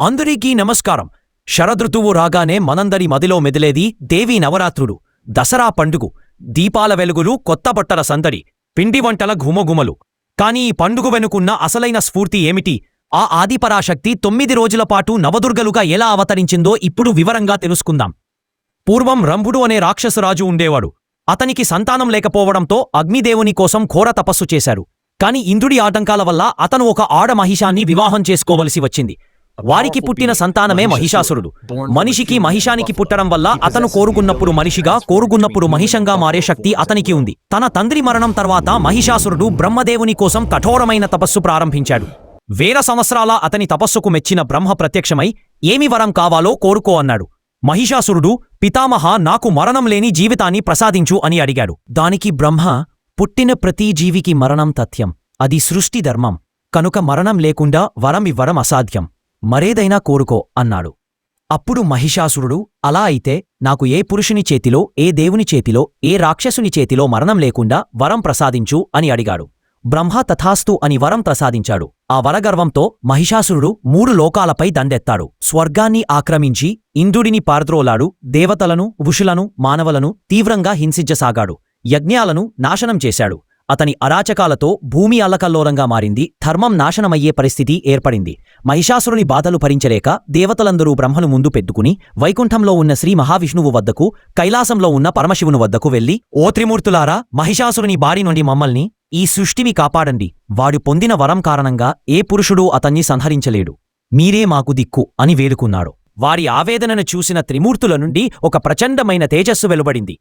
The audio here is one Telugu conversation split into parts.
అందరికీ నమస్కారం. శరదృతువు రాగానే మనందరి మదిలో మెదిలేది దేవీ నవరాత్రులు దసరా పండుగ దీపాల వెలుగులు కొత్త బట్టల సందడి పిండి వంటల ఘుమఘుమలు. కాని ఈ పండుగ వెనుకున్న అసలైన స్ఫూర్తి ఏమిటి? ఆ ఆదిపరాశక్తి తొమ్మిది రోజుల పాటు నవదుర్గలుగా ఎలా అవతరించిందో ఇప్పుడు వివరంగా తెలుసుకుందాం. పూర్వం రంభుడు అనే రాక్షసరాజు ఉండేవాడు. అతనికి సంతానం లేకపోవడంతో అగ్నిదేవుని కోసం ఘోర తపస్సు చేశారు. కాని ఇంద్రుడి ఆటంకాల వల్ల అతను ఒక ఆడ మహిషాన్ని వివాహం చేసుకోవలసి వచ్చింది. వారికి పుట్టిన సంతానమే మహిషాసురుడు. మనిషికి మహిషానికి పుట్టడం వల్ల అతను కోరుకున్నప్పుడు మనిషిగా కోరుకున్నప్పుడు మహిషంగా మారే శక్తి అతనికి ఉంది. తన తండ్రి మరణం తర్వాత మహిషాసురుడు బ్రహ్మదేవుని కోసం కఠోరమైన తపస్సు ప్రారంభించాడు. వేల సంవత్సరాల అతని తపస్సుకు మెచ్చిన బ్రహ్మ ప్రత్యక్షమై ఏమి వరం కావాలో కోరుకో అన్నాడు. మహిషాసురుడు పితామహ నాకు మరణం లేని జీవితాన్ని ప్రసాదించు అని అడిగాడు. దానికి బ్రహ్మ పుట్టిన ప్రతి జీవికి మరణం తథ్యం. అది సృష్టి ధర్మం. కనుక మరణం లేకుండా వరం ఇవ్వడం అసాధ్యం. మరేదైనా కోరుకో అన్నాడు. అప్పుడు మహిషాసురుడు అలా అయితే నాకు ఏ పురుషుని చేతిలో ఏ దేవుని చేతిలో ఏ రాక్షసుని చేతిలో మరణం లేకుండా వరం ప్రసాదించు అని అడిగాడు. బ్రహ్మ తథాస్తు అని వరం ప్రసాదించాడు. ఆ వరగర్వంతో మహిషాసురుడు మూడు లోకాలపై దండెత్తాడు. స్వర్గాన్ని ఆక్రమించి ఇంద్రుడిని పారద్రోలాడు దేవతలను ఋషులను మానవులను తీవ్రంగా హింసించసాగాడు. యజ్ఞాలను నాశనం చేశాడు. అతని అరాచకాలతో భూమి అల్లకల్లోలంగా మారింది. ధర్మం నాశనమయ్యే పరిస్థితి ఏర్పడింది. మహిషాసురుని బాధలు భరించలేక దేవతలందరూ బ్రహ్మను ముందు పెట్టుకుని వైకుంఠంలో ఉన్న శ్రీ మహావిష్ణువు వద్దకు కైలాసంలో ఉన్న పరమశివుని వద్దకు వెళ్ళి ఓ త్రిమూర్తులారా మహిషాసురుని బారి నుండి మమ్మల్ని ఈ సృష్టిని కాపాడండి. వాడు పొందిన వరం కారణంగా ఏ పురుషుడూ అతన్ని సంహరించలేడు. మీరే మాకు దిక్కు అని వేడుకున్నాడు. వారి ఆవేదనను చూసిన త్రిమూర్తుల నుండి ఒక ప్రచండమైన తేజస్సు వెలువడింది.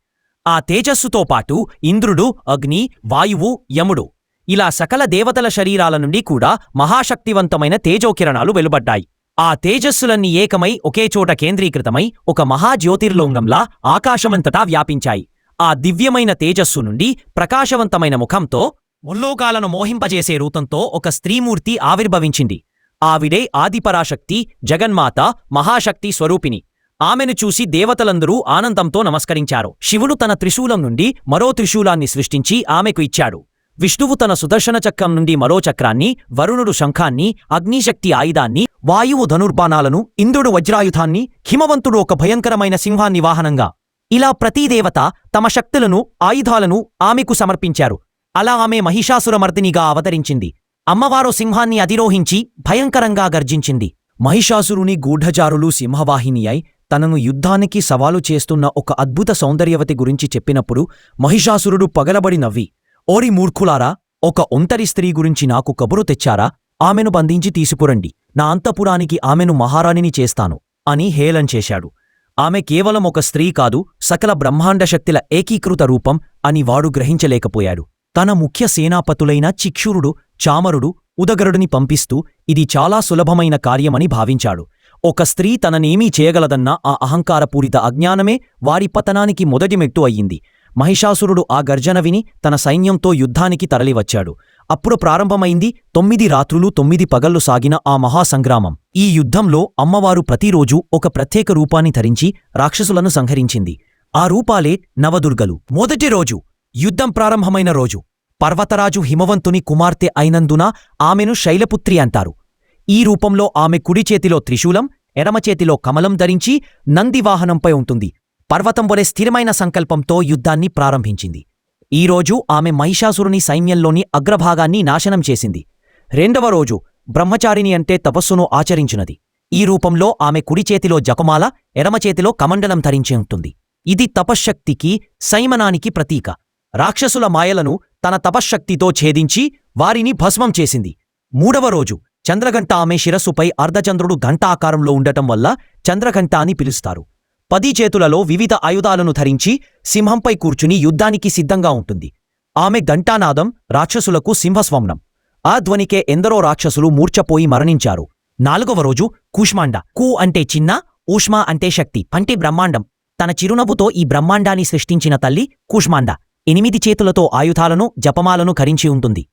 ఆ తేజస్సుతో పాటు ఇంద్రుడు అగ్ని వాయువు యముడు. ఇలా సకల దేవతల శరీరాల నుండి కూడా మహాశక్తివంతమైన తేజోకిరణాలు వెలువడ్డాయి. ఆ తేజస్సులన్నీ ఏకమై ఒకే చోట కేంద్రీకృతమై ఒక మహాజ్యోతిర్లోంగంలా ఆకాశమంతటా వ్యాపించాయి. ఆ దివ్యమైన తేజస్సు నుండి ప్రకాశవంతమైన ముఖంతో ముల్లోకాలను మోహింపజేసే రూపంతో ఒక స్త్రీమూర్తి ఆవిర్భవించింది. ఆవిడే ఆదిపరాశక్తి జగన్మాత మహాశక్తి స్వరూపిణి. ఆమెను చూసి దేవతలందరూ ఆనందంతో నమస్కరించారు. శివుడు తన త్రిశూలం నుండి మరో త్రిశూలాన్ని సృష్టించి ఆమెకు ఇచ్చాడు. విష్ణువు తన సుదర్శన చక్రం నుండి మరో చక్రాన్ని వరుణుడు శంఖాన్ని అగ్నిశక్తి ఆయుధాన్ని వాయువు ధనుర్బాణాలను ఇంద్రుడు వజ్రాయుధాన్ని హిమవంతుడు ఒక భయంకరమైన సింహాన్ని వాహనంగా ఇలా ప్రతీ దేవత తమ శక్తులను ఆయుధాలను ఆమెకు సమర్పించారు. అలా ఆమె మహిషాసురమర్దినిగా అవతరించింది. అమ్మవారు సింహాన్ని అధిరోహించి భయంకరంగా గర్జించింది. మహిషాసురుని గూఢచారులు సింహవాహిని అయి తనను యుద్ధానికి సవాలు చేస్తున్న ఒక అద్భుత సౌందర్యవతి గురించి చెప్పినప్పుడు మహిషాసురుడు పగలబడి నవ్వి ఓరి మూర్ఖులారా ఒక ఒంటరి స్త్రీ గురించి నాకు కబురు తెచ్చారా? ఆమెను బంధించి తీసుకురండి. నా అంతపురానికి ఆమెను మహారాణిని చేస్తాను అని హేళం చేశాడు. ఆమె కేవలం ఒక స్త్రీ కాదు సకల బ్రహ్మాండ శక్తిల ఏకీకృత రూపం అని వాడు గ్రహించలేకపోయాడు. తన ముఖ్య సేనాపతులైన చిక్షురుడు చామరుడు ఉదగరుడిని పంపిస్తూ ఇది చాలా సులభమైన కార్యమని భావించాడు. ఒక స్త్రీ తననేమీ చేయగలదన్న ఆ అహంకారపూరిత అజ్ఞానమే వారి పతనానికి మొదటి మెట్టు అయ్యింది. మహిషాసురుడు ఆ గర్జన విని తన సైన్యంతో యుద్ధానికి తరలివచ్చాడు. అప్పుడు ప్రారంభమైంది తొమ్మిది రాత్రులు తొమ్మిది పగళ్ళు సాగిన ఆ మహాసంగ్రామం. ఈ యుద్ధంలో అమ్మవారు ప్రతిరోజూ ఒక ప్రత్యేక రూపాన్ని ధరించి రాక్షసులను సంహరించింది. ఆ రూపాలే నవదుర్గలు. మొదటి రోజు యుద్ధం ప్రారంభమైన రోజు. పర్వతరాజు హిమవంతుని కుమార్తె అయినందున ఆమెను శైలపుత్రి అంటారు. ఈ రూపంలో ఆమె కుడి చేతిలో త్రిశూలం ఎడమ చేతిలో కమలం ధరించి నందివాహనంపై ఉంటుంది. పర్వతం వలె స్థిరమైన సంకల్పంతో యుద్ధాన్ని ప్రారంభించింది. ఈరోజు ఆమె మహిషాసురుని సైన్యంలోని అగ్రభాగాన్ని నాశనం చేసింది. రెండవ రోజు బ్రహ్మచారిణి అంటే తపస్సును ఆచరించినది. ఈ రూపంలో ఆమె కుడి చేతిలో జపమాల ఎడమ చేతిలో కమండలం ధరించి ఉంటుంది. ఇది తపశ్శక్తికి సైమనానికి ప్రతీక. రాక్షసుల మాయలను తన తపశ్శక్తితో ఛేదించి వారిని భస్మం చేసింది. మూడవ రోజు చంద్రఘంట ఆమె శిరస్సుపై అర్ధచంద్రుడు ఘంటాకారంలో ఉండటం వల్ల చంద్రఘంట అని పిలుస్తారు. పది చేతులలో వివిధ ఆయుధాలను ధరించి సింహంపై కూర్చుని యుద్ధానికి సిద్ధంగా ఉంటుంది. ఆమె ఘంటానాదం రాక్షసులకు సింహస్వమ్నం. ఆ ధ్వనికే ఎందరో రాక్షసులు మూర్ఛపోయి మరణించారు. నాలుగవ రోజు కూష్మాండ. కూ అంటే చిన్న ఊష్మా అంటే శక్తి పంటి బ్రహ్మాండం. తన చిరునవ్వుతో ఈ బ్రహ్మాండాన్ని సృష్టించిన తల్లి కూష్మాండ. ఎనిమిది చేతులతో ఆయుధాలను జపమాలను కరించి ఉంటుంది.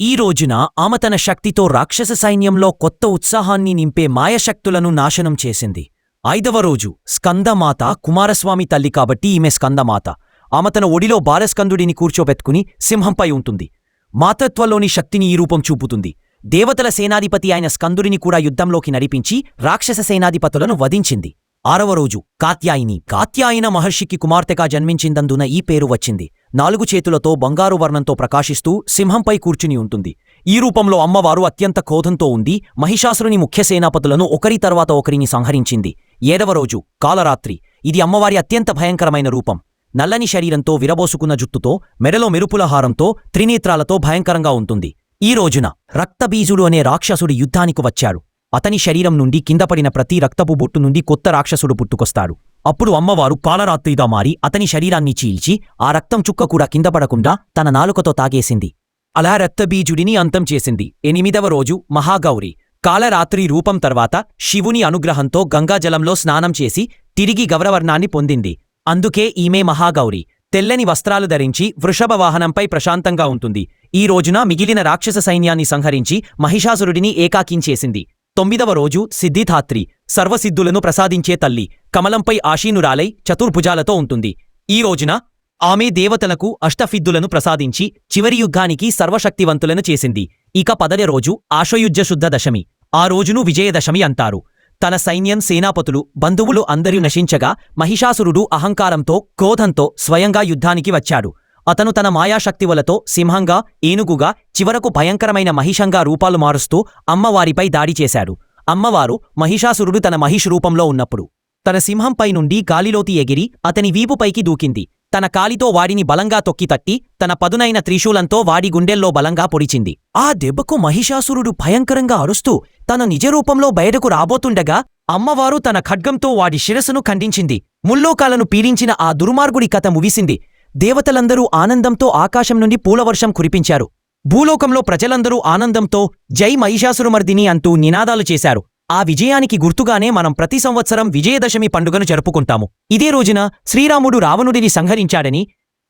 ఈ రోజున ఆమె తన శక్తితో రాక్షస సైన్యంలో కొత్త ఉత్సాహాన్ని నింపే మాయశక్తులను నాశనం చేసింది. ఐదవ రోజు స్కందమాత కుమారస్వామి తల్లి కాబట్టి ఈమె స్కందమాత. ఆమె తన ఒడిలో బాలస్కందుడిని కూర్చోబెట్టుకుని సింహంపై ఉంటుంది. మాతత్వలోని శక్తిని ఈ రూపం చూపుతుంది. దేవతల సేనాధిపతి అయిన స్కందుడిని కూడా యుద్ధంలోకి నడిపించి రాక్షస సేనాధిపతులను వధించింది. ఆరవ రోజు కాత్యాయిని. కాత్యాయన మహర్షికి కుమార్తెగా జన్మించిందందున ఈ పేరు వచ్చింది. నాలుగు చేతులతో బంగారు వర్ణంతో ప్రకాశిస్తూ సింహంపై కూర్చుని ఉంటుంది. ఈ రూపంలో అమ్మవారు అత్యంత క్రోధంతో ఉంది మహిషాసురుని ముఖ్య సేనాపతులను ఒకరి తర్వాత ఒకరిని సంహరించింది. ఏడవ రోజు కాలరాత్రి. ఇది అమ్మవారి అత్యంత భయంకరమైన రూపం. నల్లని శరీరంతో విరబోసుకున్న జుట్టుతో మెడలో మెరుపుల హారంతో త్రినేత్రాలతో భయంకరంగా ఉంటుంది. ఈ రోజున రక్తబీజుడు అనే రాక్షసుడు యుద్ధానికి వచ్చాడు. అతని శరీరం నుండి కిందపడిన ప్రతి రక్తపు బొట్టు నుండి కొత్త రాక్షసుడు పుట్టుకొస్తాడు. అప్పుడు అమ్మవారు కాలరాత్రిగా మారి అతని శరీరాన్ని చీల్చి ఆ రక్తం చుక్క కూడా కిందపడకుండా తన నాలుకతో తాగేసింది. అలా రక్తబీజుడిని అంతం చేసింది. ఎనిమిదవ రోజు మహాగౌరి. కాలరాత్రి రూపం తర్వాత శివుని అనుగ్రహంతో గంగాజలంలో స్నానం చేసి తిరిగి గౌరవర్ణాన్ని పొందింది. అందుకే ఈమె మహాగౌరి. తెల్లని వస్త్రాలు ధరించి వృషభ వాహనంపై ప్రశాంతంగా ఉంటుంది. ఈ రోజున మిగిలిన రాక్షస సైన్యాన్ని సంహరించి మహిషాసురుడిని ఏకాకించేసింది. తొమ్మిదవ రోజు సిద్ధిధాత్రి సర్వసిద్ధులను ప్రసాదించే తల్లి కమలంపై ఆశీనురాలై చతుర్భుజాలతో ఉంటుంది. ఈ రోజున ఆమె దేవతలకు అష్టఫిద్దులను ప్రసాదించి చివరి యుద్ధానికి సర్వశక్తివంతులను చేసింది. ఇక పదవ రోజు ఆశయుజ్య శుద్ధ దశమి. ఆ రోజును విజయదశమి అంటారు. తన సైన్యం సేనాపతులు బంధువులు అందరూ నశించగా మహిషాసురుడు అహంకారంతో క్రోధంతో స్వయంగా యుద్ధానికి వచ్చాడు. అతను తన మాయాశక్తివలతో సింహంగా ఏనుగుగా చివరకు భయంకరమైన మహిషంగా రూపాలు మారుస్తూ అమ్మవారిపై దాడి చేశాడు. అమ్మవారు మహిషాసురుడు తన మహిష్ రూపంలో ఉన్నప్పుడు. తన సింహంపై నుండి గాలిలోతి ఎగిరి అతని వీపుపైకి దూకింది. తన కాలితో వాడిని బలంగా తొక్కి తట్టి తన పదునైన త్రిశూలంతో వాడి గుండెల్లో బలంగా పొడిచింది. ఆ దెబ్బకు మహిషాసురుడు భయంకరంగా అరుస్తూ తన నిజరూపంలో బయటకు రాబోతుండగా అమ్మవారు తన ఖడ్గంతో వాడి శిరస్సును ఖండించింది. ముల్లోకాలను పీడించిన ఆ దుర్మార్గుడి కథ ముగిసింది. దేవతలందరూ ఆనందంతో ఆకాశం నుండి పూలవర్షం కురిపించారు. భూలోకంలో ప్రజలందరూ ఆనందంతో జై మహిషాసురుమర్దిని అంటూ నినాదాలు చేశారు. ఆ విజయానికి గుర్తుగానే మనం ప్రతి సంవత్సరం విజయదశమి పండుగను జరుపుకుంటాము. ఇదే రోజున శ్రీరాముడు రావణుడిని సంహరించాడని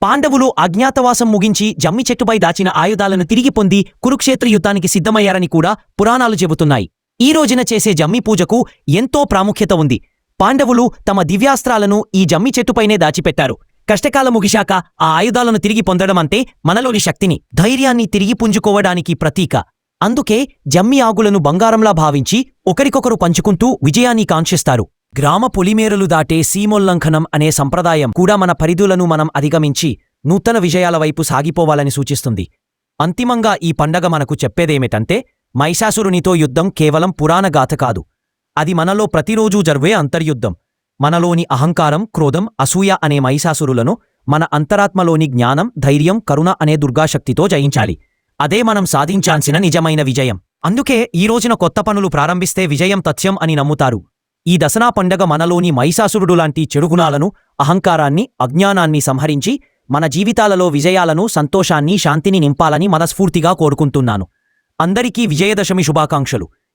పాండవులు అజ్ఞాతవాసం ముగించి జమ్మి చెట్టుపై దాచిన ఆయుధాలను తిరిగి పొంది కురుక్షేత్ర యుద్ధానికి సిద్ధమయ్యారని కూడా పురాణాలు చెబుతున్నాయి. ఈ రోజున చేసే జమ్మి పూజకు ఎంతో ప్రాముఖ్యత ఉంది. పాండవులు తమ దివ్యాస్త్రాలను ఈ జమ్మి చెట్టుపైనే దాచిపెట్టారు. కష్టకాలం ముగిశాక ఆ ఆయుధాలను తిరిగి పొందడం అంటే మనలోని శక్తిని ధైర్యాన్ని తిరిగి పుంజుకోవడానికి ప్రతీక. అందుకే జమ్మి ఆగులను బంగారంలా భావించి ఒకరికొకరు పంచుకుంటూ విజయాన్ని కాంక్షిస్తారు. గ్రామ పొలిమేరలు దాటే సీమోల్లంఘనం అనే సంప్రదాయం కూడా మన పరిధులను మనం అధిగమించి నూతన విజయాల వైపు సాగిపోవాలని సూచిస్తుంది. అంతిమంగా ఈ పండగ మనకు చెప్పేదేమిటంటే మైషాసురునితో యుద్ధం కేవలం పురాణగాథ కాదు. అది మనలో ప్రతిరోజూ జరువే అంతర్యుద్ధం. మనలోని అహంకారం క్రోధం అసూయ అనే మైషాసురులను మన అంతరాత్మలోని జ్ఞానం ధైర్యం కరుణ అనే దుర్గాశక్తితో జయించాలి. అదే మనం సాధించాల్సిన నిజమైన విజయం. అందుకే ఈ రోజున కొత్త పనులు ప్రారంభిస్తే విజయం తథ్యం అని నమ్ముతారు. ఈ దసరా పండగ మనలోని మైసాసురుడు లాంటి చెడుగుణాలను అహంకారాన్ని అజ్ఞానాన్ని సంహరించి మన జీవితాలలో విజయాలను సంతోషాన్ని శాంతిని నింపాలని మనస్ఫూర్తిగా కోరుకుంటున్నాను. అందరికీ విజయదశమి శుభాకాంక్షలు.